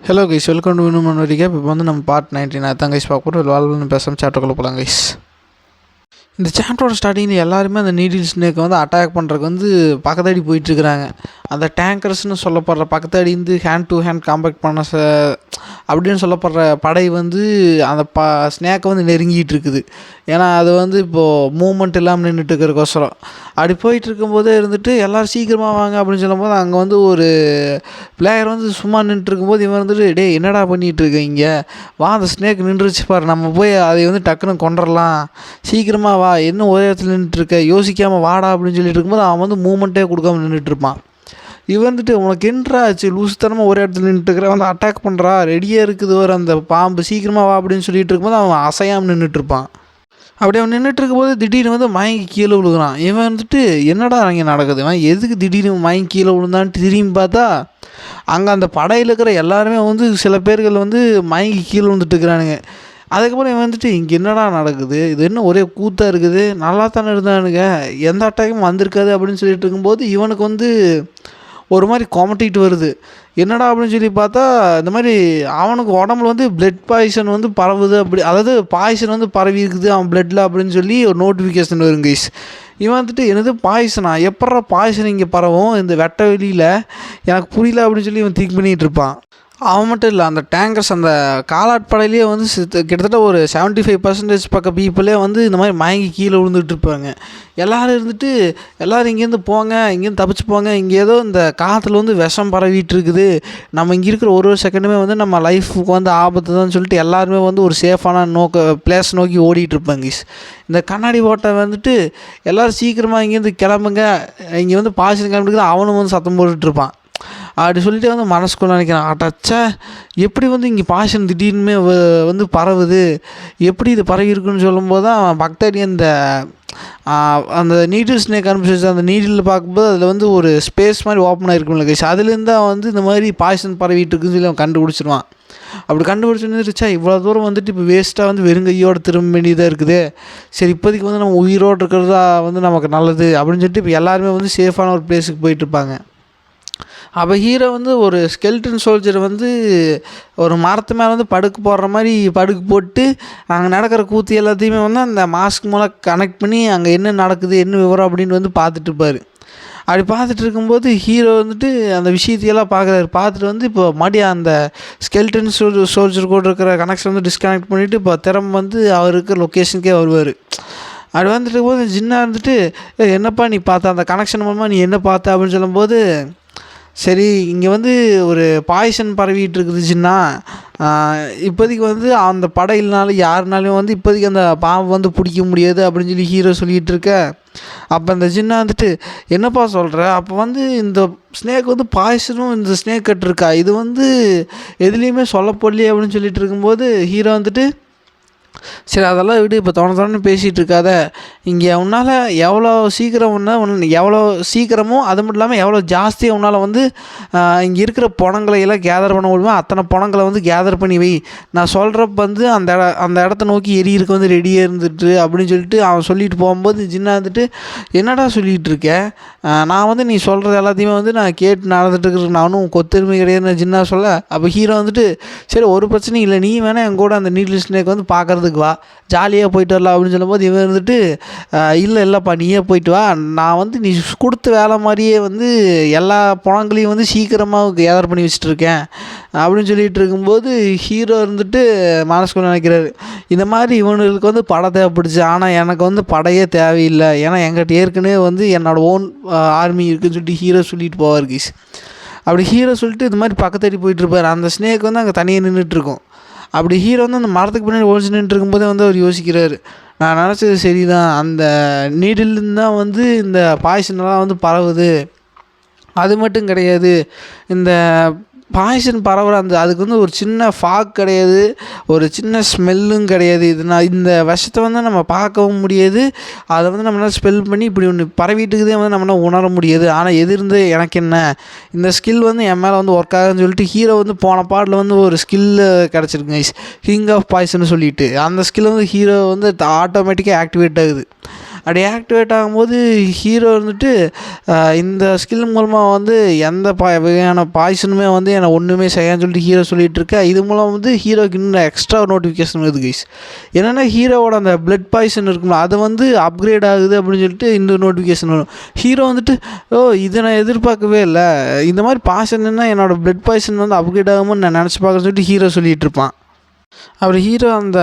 Hello guys welcome to வினுமன் வரிகா இப்போ வந்து நம்ம பார்ட் நைன்டீன் அதான் கைஸ் பார்க்க போகிறோம் வாழ்வுன்னு பேசாமல் சாப்டர்க்குள்ளே போகலாம் கைஸ் இந்த சாப்டரோட ஸ்டார்டிங்கில் எல்லாருமே அந்த நீடில் ஸ்னேக்கை வந்து அட்டாக் பண்ணுறதுக்கு வந்து பக்கத்தாடி போயிட்டுருக்குறாங்க அந்த டேங்கர்ஸ்னு சொல்லப்படுற பக்கத்தாடி வந்து ஹேண்ட் டு ஹேண்ட் காம்பேக்ட் பண்ண ச அப்படின்னு சொல்லப்படுற படை வந்து அந்த ப ஸ்னேக்கை வந்து நெருங்கிட்டு இருக்குது ஏன்னா அது வந்து இப்போது மூமெண்ட் இல்லாமல் நின்றுட்டு இருக்கிறக்கோசரம் அப்படி போயிட்டு இருக்கும்போதே இருந்துட்டு எல்லோரும் சீக்கிரமாக வாங்க அப்படின்னு சொல்லும்போது அங்கே வந்து ஒரு பிளேயர் வந்து சும்மா நின்றுட்டு இருக்கும்போது இவன் வந்துட்டு டே என்னடா பண்ணிகிட்டு வா அந்த ஸ்னேக் நின்றுச்சு பாரு. நம்ம போய் அதை வந்து டக்குன்னு கொண்டுடலாம் சீக்கிரமாக வா. என்ன ஒரே இடத்துல நின்றுட்டு இருக்க யோசிக்காமல் வாடா அப்படின்னு சொல்லிட்டு இருக்கும்போது அவன் வந்து மூமெண்ட்டே கொடுக்காம நின்றுட்டு இருப்பான் இவன் வந்துட்டு உனக்கு என்னடா ஆச்சு? லூசுத்தனமாக ஒரே இடத்துல நின்றுட்டுருக்கிற வந்து அட்டாக் பண்ணுறா ரெடியாக இருக்குது ஒரு அந்த பாம்பு. சீக்கிரமாக வா அப்படின்னு சொல்லிட்டு இருக்கும்போது அவன் அசையாமல் நின்றுட்டு இருப்பான் அப்படி அவன் நின்றுட்டு இருக்கும்போது திடீர்னு வந்து மயங்கி கீழே விழுகிறான். இவன் வந்துட்டு என்னடா அங்கே நடக்குது? இவன் எதுக்கு திடீர்னு மயங்கி கீழே விழுந்தான்ட்டு திரும்பி பார்த்தா அங்கே அந்த படையில் இருக்கிற எல்லாருமே வந்து சில பேர்கள் வந்து மயங்கி கீழே விழுந்துட்டுருக்குறானுங்க. அதுக்கப்புறம் இவன் வந்துட்டு இங்கே என்னடா நடக்குது? இது என்ன ஒரே கூத்தாக இருக்குது? நல்லா தானே இருந்தானுங்க? எந்த அட்டாக்கும் வந்திருக்காது அப்படின்னு சொல்லிட்டு இருக்கும்போது இவனுக்கு வந்து ஒரு மாதிரி கொமட்டிகிட்டு வருது. என்னடா அப்படின்னு சொல்லி பார்த்தா இந்த மாதிரி அவனுக்கு உடம்புல வந்து பிளட் பாய்சன் வந்து பரவுது அப்படி அதாவது பாய்சன் வந்து பரவி இருக்குது அவன் பிளட்டில் அப்படின்னு சொல்லி ஒரு நோட்டிஃபிகேஷன் வரும் கைஸ் இவன் வந்துட்டு என்னது பாய்சனா எப்பட்றா பாய்சன் இங்கே பரவும்? இந்த வெட்ட வெளியில் எனக்கு புரியல அப்படின்னு சொல்லி இவன் திங்க் பண்ணிகிட்டு இருப்பான். அவன் மட்டும் இல்லை அந்த டேங்கர்ஸ் அந்த காலாட்படையிலேயே வந்து கிட்டத்தட்ட ஒரு 75% ஃபைவ் பர்சன்டேஜ் பக்க பீப்புளே வந்து இந்த மாதிரி மயங்கி கீழே விழுந்துட்டு இருப்பாங்க. எல்லோரும் இருந்துட்டு எல்லோரும் இங்கேருந்து போங்க இங்கேருந்து தப்பிச்சு போங்க இங்கே ஏதோ இந்த காற்றுல வந்து விஷம் பரவிட்டு இருக்குது. நம்ம இங்கே இருக்கிற ஒரு ஒரு செகண்டுமே வந்து நம்ம லைஃபுக்கு வந்து ஆபத்து தான் சொல்லிட்டு எல்லாருமே வந்து ஒரு சேஃபான நோக்க பிளேஸ் நோக்கி ஓடிட்டு இருப்பாங்க இந்த கண்ணாடி ஓட்டை வந்துட்டு எல்லோரும் சீக்கிரமாக இங்கேருந்து கிளம்புங்க. இங்கே வந்து பாய்ச்சல் கிளம்பிட்டு அவனும் வந்து சத்தம் போட்டுட்ருப்பான் அப்படி சொல்லிட்டு வந்து மனசுக்குள்ள நினைக்கிறான் அட்டச்சா எப்படி வந்து இங்கே பாஷன் திடீர்னுமே வந்து பரவுது? எப்படி இது பரவி இருக்குன்னு சொல்லும்போது தான் அவன் பக்தடி அந்த அந்த நீடில் ஸ்னேக் அனுப்பிச்சு அந்த நீடில் பார்க்கும்போது அதில் வந்து ஒரு ஸ்பேஸ் மாதிரி ஓப்பன் ஆகிருக்கும்ல கைஸ் அதுலேருந்து அவன் வந்து இந்த மாதிரி பாய்சன் பரவிட்டு இருக்குன்னு சொல்லி அவன் கண்டுபிடிச்சிருவான். அப்படி கண்டுபிடிச்சுருந்துச்சா இவ்வளோ தூரம் வந்துட்டு இப்போ வேஸ்ட்டாக வந்து வெறுங்கையோடு திரும்ப வேண்டியதாக இருக்குது. சரி இப்போதைக்கு வந்து நம்ம உயிரோடு இருக்கிறதா வந்து நமக்கு நல்லது அப்படின்னு சொல்லிட்டு இப்போ எல்லாருமே வந்து சேஃபான ஒரு பிளேஸுக்கு போயிட்டு இருப்பாங்க. அப்போ ஹீரோ வந்து ஒரு ஸ்கெல்டன் சோல்ஜர் வந்து ஒரு மரத்து மேலே வந்து படுக்கு போடுற மாதிரி படுக்கு போட்டு அங்கே நடக்கிற கூத்து எல்லாத்தையுமே வந்து அந்த மாஸ்க் மூலம் கனெக்ட் பண்ணி அங்கே என்ன நடக்குது என்ன விவரம் அப்படின்னு வந்து பார்த்துட்டு இருப்பார். அப்படி பார்த்துட்டு இருக்கும்போது ஹீரோ வந்துட்டு அந்த விஷயத்தையெல்லாம் பார்க்குறாரு. பார்த்துட்டு வந்து இப்போ மறுபடியும் அந்த ஸ்கெல்டன் சோல் சோல்ஜர் கூட இருக்கிற கனெக்ஷன் வந்து டிஸ்கனெக்ட் பண்ணிவிட்டு இப்போ திறம வந்து அவருக்கு லொக்கேஷனுக்கே வருவார். அப்படி வந்துட்டு இருக்கும்போது ஜின்னா இருந்துட்டு என்னப்பா நீ பார்த்த? அந்த கனெக்ஷன் மூலமாக நீ என்ன பார்த்த? அப்படின்னு சொல்லும்போது சரி இங்கே வந்து ஒரு பாய்சன் பரவிட்டு இருக்குதுச்சுன்னா இப்போதைக்கு வந்து அந்த படம் இல்லைனாலும் யாருனாலையும் வந்து இப்போதைக்கு அந்த பாம்பு வந்து பிடிக்க முடியாது அப்படின்னு சொல்லி ஹீரோ சொல்லிகிட்டு இருக்க அப்போ அந்த ஜின்னா வந்துட்டு என்னப்பா சொல்கிற அப்போ வந்து இந்த ஸ்னேக் வந்து பாய்சனும் இந்த ஸ்னேக் கட் இருக்கா இது வந்து எதுலேயுமே சொல்லப்படலையே அப்படின்னு சொல்லிட்டு இருக்கும்போது ஹீரோ வந்துட்டு சரி அதெல்லாம் விடு இப்போ தோண தோணு பேசிகிட்டு இருக்காத. இங்கே உன்னால் எவ்வளோ சீக்கிரம் ஒன்றா உன் எவ்வளோ சீக்கிரமோ அது மட்டும் இல்லாமல் எவ்வளோ ஜாஸ்தியாக உன்னால் வந்து இங்கே இருக்கிற பணங்களை எல்லாம் கேதர் பண்ண முடியுமோ அத்தனை பணங்களை வந்து கேதர் பண்ணி வை. நான் சொல்கிறப்ப வந்து அந்த இட அந்த இடத்த நோக்கி எரியருக்கு வந்து ரெடியாக இருந்துட்டு அப்படின்னு சொல்லிட்டு அவன் சொல்லிட்டு போகும்போது ஜின்னா வந்துட்டு என்னடா சொல்லிகிட்டு இருக்க? நான் வந்து நீ சொல்கிறது எல்லாத்தையுமே வந்து நான் கேட்டு நடந்துட்டு இருக்கிறேன் நானும் கொத்தெருமை கிடையாதுன்னு ஜின்னா சொல்ல அப்போ ஹீரோ வந்துட்டு சரி ஒரு பிரச்சனையும் இல்லை. நீ வேணால் என் கூட அந்த நீட்ல ஸ்னேக் வந்து பார்க்கறதுக்கு வா ஜாலியாக போயிட்டு வரலாம் அப்படின்னு சொல்லும்போது இவன் இருந்துட்டு இல்லை இல்லைப்பா நீயே போயிட்டு வா. நான் வந்து நீ கொடுத்த வேலை மாதிரியே வந்து எல்லா பணங்களையும் வந்து சீக்கிரமாக கேதர் பண்ணி வச்சுட்டு இருக்கேன் அப்படின்னு சொல்லிட்டு இருக்கும்போது ஹீரோ இருந்துட்டு மனசுக்குள்ள நினைக்கிறாரு. இந்த மாதிரி இவனுங்களுக்கு வந்து படம் தேவைப்படுச்சு. ஆனால் எனக்கு வந்து படையே தேவையில்லை. ஏன்னா என்கிட்ட ஏற்கனவே வந்து என்னோட ஓன் ஆர்மி இருக்குன்னு சொல்லிட்டு ஹீரோ சொல்லிட்டு போவார் கீஸ் அப்படி ஹீரோ சொல்லிட்டு இது மாதிரி பக்கத்தடி போயிட்டு இருப்பார். அந்த ஸ்னேக் வந்து அங்கே தனியாக நின்றுட்டுருக்கும் அப்படி ஹீரோ வந்து அந்த மரத்துக்கு பின்னாடி ஒழிச்சு நின்றுருக்கும்போதே வந்து அவர் யோசிக்கிறாரு. நான் நினச்சது சரிதான். அந்த நீடிலிருந்து தான் வந்து இந்த பாய்சனெலாம் வந்து பரவுது. அது மட்டும் கிடையாது. இந்த பாய்சன் பரவுற அந்த அதுக்கு வந்து ஒரு சின்ன ஃபாக் கிடையாது ஒரு சின்ன ஸ்மெல்லும் கிடையாது. இது நான் இந்த விஷத்தை வந்து நம்ம பார்க்கவும் முடியாது. அதை வந்து நம்மளால் ஸ்மெல் பண்ணி இப்படி ஒன்று பரவிட்டுக்குதே வந்து நம்மளால் உணர முடியாது. ஆனால் எது இருந்து எனக்கு என்ன? இந்த ஸ்கில் வந்து என் மேலே வந்து ஒர்க் ஆகுதுன்னு சொல்லிட்டு ஹீரோ வந்து போன பாட்டில் வந்து ஒரு ஸ்கில்லு கிடச்சிருக்கு கிங் ஆஃப் பாய்சன் சொல்லிட்டு. அந்த ஸ்கில் வந்து ஹீரோ வந்து ஆட்டோமேட்டிக்காக ஆக்டிவேட் ஆகுது. அப்படி ஆக்டிவேட் ஆகும்போது ஹீரோ வந்துட்டு இந்த ஸ்கில் மூலமாக வந்து எந்த பா வகையான பாய்சனுமே வந்து என்னை ஒன்றுமே செய்யான்னு சொல்லிட்டு ஹீரோ சொல்லிகிட்டு இருக்கா. இது மூலம் வந்து ஹீரோக்கு இன்னும் எக்ஸ்ட்ரா நோட்டிஃபிகேஷன் வருது கைஸ் என்னென்னா ஹீரோவோட அந்த பிளட் பாய்சன் இருக்கும்ல அது வந்து அப்கிரேட் ஆகுது அப்படின்னு சொல்லிட்டு இன்னொரு நோட்டிஃபிகேஷன் வரும். ஹீரோ வந்துட்டு ஓ இதை நான் எதிர்பார்க்கவே இல்லை. இந்த மாதிரி பாய்சன்னா என்னோடய பிளட் பாய்சன் வந்து அப்கிரேட் ஆகும்னு நான் நினச்சி பார்க்குறேன்னு சொல்லிட்டு ஹீரோ சொல்லிகிட்டு இருப்பான். அப்புறம் ஹீரோ அந்த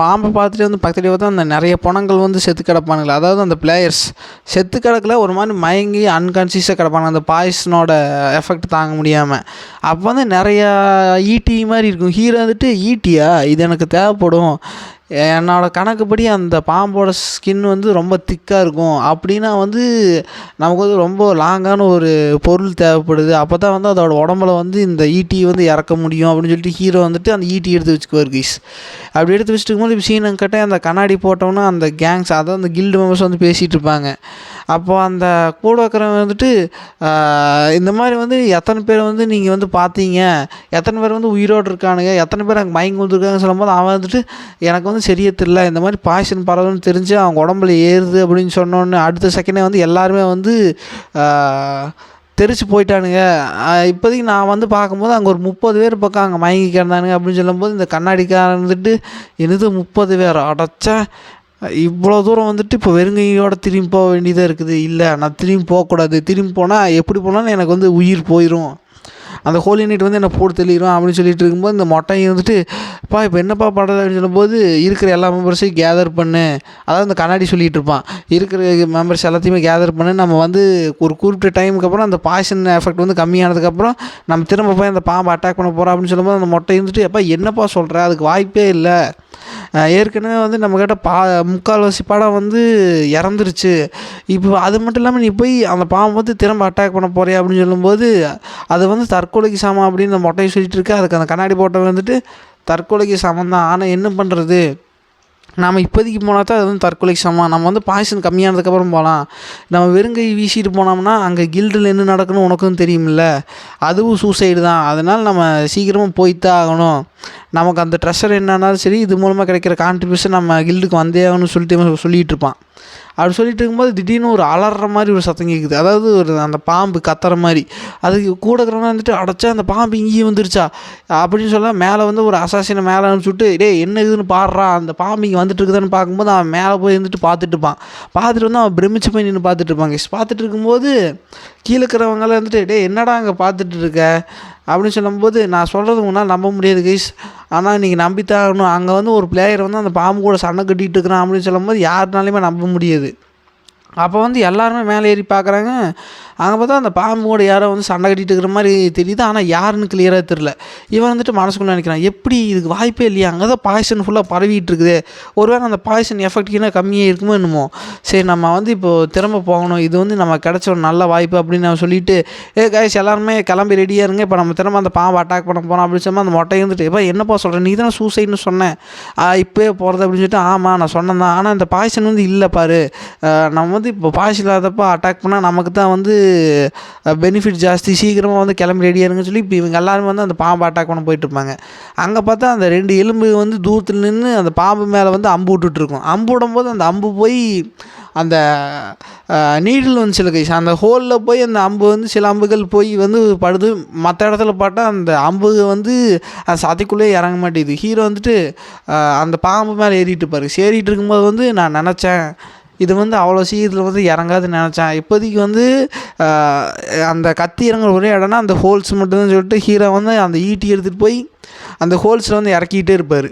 பாம்பை பார்த்துட்டு வந்து பக்கத்துலேயே பார்த்தா அந்த நிறைய பணங்கள் வந்து செத்து கிடப்பானுங்களே. அதாவது அந்த பிளேயர்ஸ் செத்து கிடக்கல ஒரு மாதிரி மயங்கி அன்கான்சியஸாக கிடப்பாங்க அந்த பாய்ஸனோட எஃபெக்ட் தாங்க முடியாமல் அப்போ வந்து நிறையா ஈட்டி மாதிரி இருக்கும். ஹீரோ வந்துட்டு ஈட்டியா இது எனக்கு தேவைப்படும். என்னோட கணக்குப்படி அந்த பாம்போட ஸ்கின் வந்து ரொம்ப திக்காக இருக்கும். அப்படின்னா வந்து நமக்கு வந்து ரொம்ப லாங்கான ஒரு பொருள் தேவைப்படுது. அப்போ தான் வந்து அதோட உடம்புல வந்து இந்த ஈட்டி வந்து இறக்க முடியும் அப்படின்னு சொல்லிட்டு ஹீரோ வந்துட்டு அந்த ஈட்டி எடுத்து வச்சுக்குவார் கைஸ் அப்படி எடுத்து வச்சுட்டு இருக்கும்போது இப்போ சீனன் அந்த கண்ணாடி போட்டோம்னா அந்த கேங்ஸ் அதான் அந்த கில்டு மெம்பர்ஸ் வந்து பேசிகிட்டு இருப்பாங்க. அப்போ அந்த கூட இருக்கிறவங்க வந்துட்டு இந்த மாதிரி வந்து எத்தனை பேர் வந்து நீங்கள் வந்து பார்த்தீங்க எத்தனை பேர் வந்து உயிரோடு இருக்கானுங்க? எத்தனை பேர் அங்கே மயங்கி வந்துருக்காங்கன்னு சொல்லும்போது அவன் வந்துட்டு எனக்கு வந்து சரியே தெரில இந்த மாதிரி பாய்சன் பரவுன்னு தெரிஞ்சு அவங்க உடம்புல ஏறுது அப்படின்னு சொன்னோன்னே அடுத்த செகண்டே வந்து எல்லாருமே வந்து தெரிச்சு போயிட்டானுங்க. இப்போதைக்கு நான் வந்து பார்க்கும்போது அங்கே ஒரு முப்பது பேர் பக்கம் அங்கே மயங்கி கிடந்தானுங்க அப்படின்னு சொல்லும்போது இந்த கண்ணாடிக்காரன் வந்துட்டு என்னது முப்பது பேர்? அடைச்சா இவ்வளோ தூரம் வந்துட்டு இப்போ வெறுங்கையோட திரும்பி போக வேண்டியதாக இருக்குது. இல்லை நான் திரும்பி போகக்கூடாது. திரும்பி போனால் எப்படி போனாலும் எனக்கு வந்து உயிர் போயிடும் அந்த ஹோலி நைட் வந்து என்னை போட்டு தெளிகிறோம் அப்படின்னு சொல்லிட்டு இருக்கும்போது இந்த மொட்டை வந்துட்டு பா இப்போ என்னப்பா பண்ணுறது அப்படின்னு சொல்லும்போது இருக்கிற எல்லா மெம்பர்ஸையும் கேதர் பண்ணு. அதாவது இந்த கண்ணாடி சொல்லிகிட்டு இருப்பான். இருக்கிற மெம்பர்ஸ் எல்லாத்தையுமே கேதர் பண்ணு. நம்ம வந்து ஒரு குறிப்பிட்ட டைமுக்கு அப்புறம் அந்த பாய்சன் எஃபெக்ட் வந்து கம்மியானதுக்கப்புறம் நம்ம திரும்ப போய் அந்த பாம்பை அட்டாக் பண்ண போகிறோம் அப்படின்னு சொல்லும்போது அந்த மொட்டை இருந்துட்டு எப்போ என்னப்பா சொல்கிற அதுக்கு வாய்ப்பே இல்லை. ஏற்கனவே வந்து நம்மக்கிட்ட பா முக்கால்வாசி படம் வந்து இறந்துருச்சு. இப்போ அது மட்டும் இல்லாமல் நீ போய் அந்த பாம்பை வந்து திரும்ப அட்டாக் பண்ண போறியா அப்படின்னு சொல்லும்போது அது வந்து தற்கொலைக்கு சமம் அப்படின்னு அந்த மொட்டையை சொல்லிட்டு இருக்கு. அதுக்கு அந்த கண்ணாடி போட்டை வந்துட்டு தற்கொலைக்கு சமம் தான் ஆனால் என்ன பண்ணுறது நாம் இப்போதைக்கு போனால் தான் அது வந்து தற்கொலைக்கு சமம். நம்ம வந்து பாய்சன் கம்மியானதுக்கப்புறம் போகலாம். நம்ம வெறுங்கை வீசிட்டு போனோம்னா அங்கே கில்டில் என்ன நடக்குன்னு உனக்கும் தெரியுமில்ல அதுவும் சூசைடு தான். அதனால் நம்ம சீக்கிரமாக போய்த்தான் ஆகணும். நமக்கு அந்த ட்ரெஷர் என்னன்னாலும் சரி இது மூலமாக கிடைக்கிற கான்ட்ரிபியூஷன் நம்ம கில்டுக்கு வந்தே ஆகணும்னு சொல்லிட்டு சொல்லிகிட்டு இருப்பான். அப்படி சொல்லிட்டு இருக்கும்போது திடீர்னு ஒரு அலற மாதிரி ஒரு சத்தம் கேட்குது அதாவது ஒரு அந்த பாம்பு கத்துற மாதிரி. அதுக்கு கூட இருக்கிறவங்க வந்துட்டு அடைச்சா அந்த பாம்பு இங்கேயே வந்துருச்சா? அப்படின்னு சொல்ல மேலே வந்து ஒரு அசாசினை மேலே அனுப்பிச்சுட்டு டே என்ன இதுன்னு பாடுறா? அந்த பாம்பு இங்கே வந்துட்டு இருக்குதுன்னு பார்க்கும்போது அவன் மேலே போய் இருந்துட்டு பார்த்துட்டு இருப்பான். பார்த்துட்டு வந்து அவன் பிரமிச்சு போய் நின்று பார்த்துட்டு இருப்பாங்க. பார்த்துட்டு இருக்கும்போது கீழே இருக்கிறவங்களாம் வந்துட்டு டே என்னடா அங்கே பார்த்துட்டு இருக்க? அப்படின்னு சொல்லும்போது நான் சொல்கிறது உன்னால் நம்ப முடியாது கைஸ் ஆனால் நீங்கள் நம்பித்தான் ஆகணும் அங்கே வந்து ஒரு பிளேயர் வந்து அந்த பாம்பு கூட சண்டை கட்டிகிட்டு இருக்கிறான் அப்படின்னு சொல்லும்போது யாருனாலையுமே நம்ப முடியாது. அப்போ வந்து எல்லாருமே மேலே ஏறி பார்க்குறாங்க. அங்கே பார்த்தா அந்த பாம்பு கூட யாரோ வந்து சண்டை கட்டிட்டு இருக்கிற மாதிரி தெரியுது. ஆனால் யாருன்னு கிளியராக தெரில இவன் வந்துட்டு மனசுக்குள்ளே நினைக்கிறான் எப்படி இதுக்கு வாய்ப்பே இல்லையா? அங்கே தான் பாய்சன் ஃபுல்லாக பரவிட்டு இருக்குது. ஒருவேளை அந்த பாய்சன் எஃபெக்ட் கம்மியாக இருக்குமோ என்னமோ? சரி நம்ம வந்து இப்போது திரும்ப போகணும். இது வந்து நம்ம கிடச்ச ஒரு நல்ல வாய்ப்பு அப்படின்னு நான் சொல்லிட்டு ஏ காய்ஸ் எல்லாருமே கிளம்பி ரெடியாக இருங்க. இப்போ நம்ம திரும்ப அந்த பாம்பை அட்டாக் பண்ண போகிறோம் அப்படின்னு சொன்னால் அந்த மொட்டை இருந்துட்டு இப்போ என்னப்பா சொல்கிறேன் நீ தானே சூசைட்னு சொன்னேன் இப்போயே போகிறது அப்படின்னு சொல்லிட்டு ஆமாம் நான் சொன்னேன் தான். ஆனால் இந்த பாய்சன் வந்து இல்லை பாரு. நம்ம வந்து இப்போ பாய்ச்சல் இல்லாதப்போ அட்டாக் பண்ணால் நமக்கு தான் வந்து பெனிஃபிட் ஜாஸ்தி சீக்கிரமாக வந்து கிளம்பி ரெடியாக இருங்கன்னு சொல்லி இப்போ இவங்க எல்லாருமே வந்து அந்த பாம்பு அட்டாக் பண்ண போயிட்டுருப்பாங்க அங்கே பார்த்தா அந்த ரெண்டு எலும்பு வந்து தூரத்தில் நின்று அந்த பாம்பு மேலே வந்து அம்பு விட்டுட்ருக்கும் அம்பு விடும்போது அந்த அம்பு போய் அந்த நீடில் வந்து சில கைஸ் அந்த ஹோலில் போய் அந்த அம்பு வந்து சில அம்புகள் போய் வந்து படுது. மற்ற இடத்துல பார்த்தா அந்த அம்பு வந்து அந்த சதைக்குள்ளே இறங்க மாட்டேங்குது. ஹீரோ வந்துட்டு அந்த பாம்பு மேலே ஏறிட்டு பாரு ஏறிட்டு இருக்கும்போது வந்து நான் நினச்சேன் இது வந்து அவ்வளோ சீக்கிரத்தில் வந்து இறங்காதுன்னு நினச்சேன். இப்போதைக்கு வந்து அந்த கத்தி இறங்குற ஒரே இடம்னா அந்த ஹோல்ஸ் மட்டும்தான் சொல்லிட்டு ஹீரோ வந்து அந்த ஈட்டி எடுத்துகிட்டு போய் அந்த ஹோல்ஸில் வந்து இறக்கிக்கிட்டே இருப்பார்.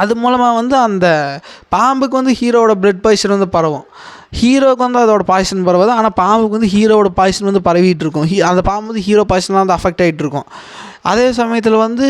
அது மூலமாக வந்து அந்த பாம்புக்கு வந்து ஹீரோவோட பிளட் பாய்சன் வந்து பரவும். ஹீரோவுக்கு வந்து அதோட பாய்சன் பரவாது. ஆனால் பாம்புக்கு வந்து ஹீரோவோட பாய்சன் வந்து பரவிட்டு இருக்கும். ஹீ அந்த பாம்பு வந்து ஹீரோ பாய்சன்லாம் வந்து அஃபெக்ட் ஆகிட்டு இருக்கும். அதே சமயத்தில் வந்து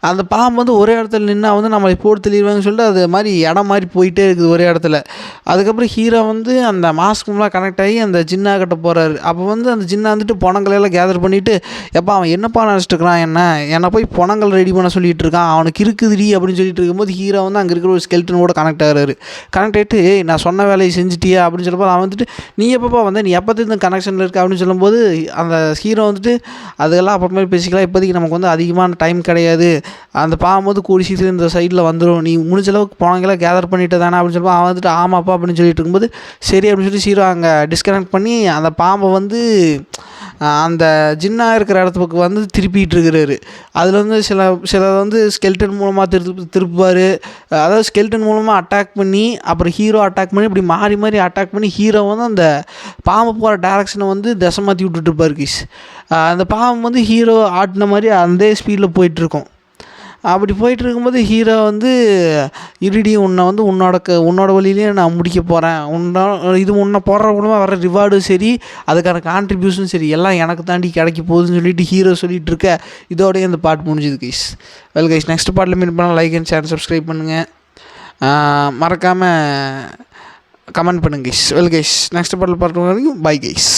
அந்த பாம்பு வந்து ஒரே இடத்துல நின்னா வந்து நம்மளை போட்டு தெளிவாங்கன்னு சொல்லிட்டு அது மாதிரி இடம் மாதிரி போயிட்டே இருக்குது ஒரே இடத்துல. அதுக்கப்புறம் ஹீரோ வந்து அந்த மாஸ்க்குலாம் கனெக்ட் ஆகி அந்த ஜின்னா கிட்ட போகிறாரு அப்போ வந்து அந்த ஜின்னா வந்துட்டு பணங்களை எல்லாம் கேதர் பண்ணிவிட்டு எப்போ அவன் என்னப்பா நினச்சிட்டு இருக்கிறான் என்ன? என்னை போய் பணங்கள் ரெடி பண்ண சொல்லிட்டு இருக்கான். அவனுக்கு இருக்குதுடி அப்படின்னு சொல்லிட்டு இருக்கும்போது ஹீரோ வந்து அங்கே இருக்கிற ஒரு ஸ்கெல்டன் கூட கனெக்ட் ஆகிறாரு. கனெக்ட் ஆகிட்டு "ஏய், நான் சொன்ன வேலையை செஞ்சிட்டியா? அப்படின்னு சொல்லும்போது அவன் வந்துட்டு நீ எப்பப்பா வந்து? நீ எப்போ இந்த கனெக்ஷனில் இருக்க? அப்படின்னு சொல்லும்போது அந்த ஹீரோ வந்துட்டு அதெல்லாம் அப்புறமேல் பேசி பேசிக்கலாக இப்போதைக்கு நமக்கு வந்து அதிகமான டைம் கிடையாது. அந்த பாம்பு வந்து கூடி சீக்கிரம் இந்த சைடில் வந்துடும் நீ முடிஞ்ச அளவுக்கு போனவங்களாம் கேதர் பண்ணிட்டு தானே அப்படின்னு சொல்லுவோம் அவன் வந்துட்டு ஆமாப்பா அப்படின்னு சொல்லிட்டு இருக்கும்போது சரி அப்படின்னு சொல்லி சீரோ அங்கே டிஸ்கனெக்ட் பண்ணி அந்த பாம்பை வந்து அந்த ஜின்னா இருக்கிற இடத்துக்கு வந்து திருப்பிகிட்டு இருக்கிறாரு. அதில் வந்து சில சில வந்து ஸ்கெல்டன் மூலமாக திரு திருப்புவார். அதாவது ஸ்கெல்டன் மூலமாக அட்டாக் பண்ணி அப்புறம் ஹீரோ அட்டாக் பண்ணி இப்படி மாறி மாறி அட்டாக் பண்ணி ஹீரோ வந்து அந்த பாம்பு போகிற டேரக்ஷனை வந்து திசை மாற்றி விட்டுட்டு இருப்பார் கிஸ். அந்த பாம்பு வந்து ஹீரோ ஆட்டின மாதிரி அந்த ஸ்பீடில் போயிட்டுருக்கும் அப்படி போயிட்டு இருக்கும்போது ஹீரோ வந்து இருடி உன்னை வந்து உன்னோட க உன்னோட வழியிலே நான் முடிக்க போகிறேன் உன்னோட இது உன்னை போடுற மூலமாக வர ரிவார்டும் சரி அதுக்கான கான்ட்ரிபியூஷனும் சரி எல்லாம் எனக்கு தாண்டி கிடைக்க போகுதுன்னு சொல்லிட்டு ஹீரோ சொல்லிட்டு இருக்க இதோடய அந்த பாட்டு முடிஞ்சுது கைஸ் வெல் கைஸ் நெக்ஸ்ட் பாட்டில் மீட் பண்ணால் லைக் அண்ட் ஷேர் சப்ஸ்கிரைப் பண்ணுங்கள் மறக்காமல் கமெண்ட் பண்ணுங்க கைஸ் வெல் கைஸ் நெக்ஸ்ட் பாட்டில் பார்த்து வரைக்கும் பை கைஸ்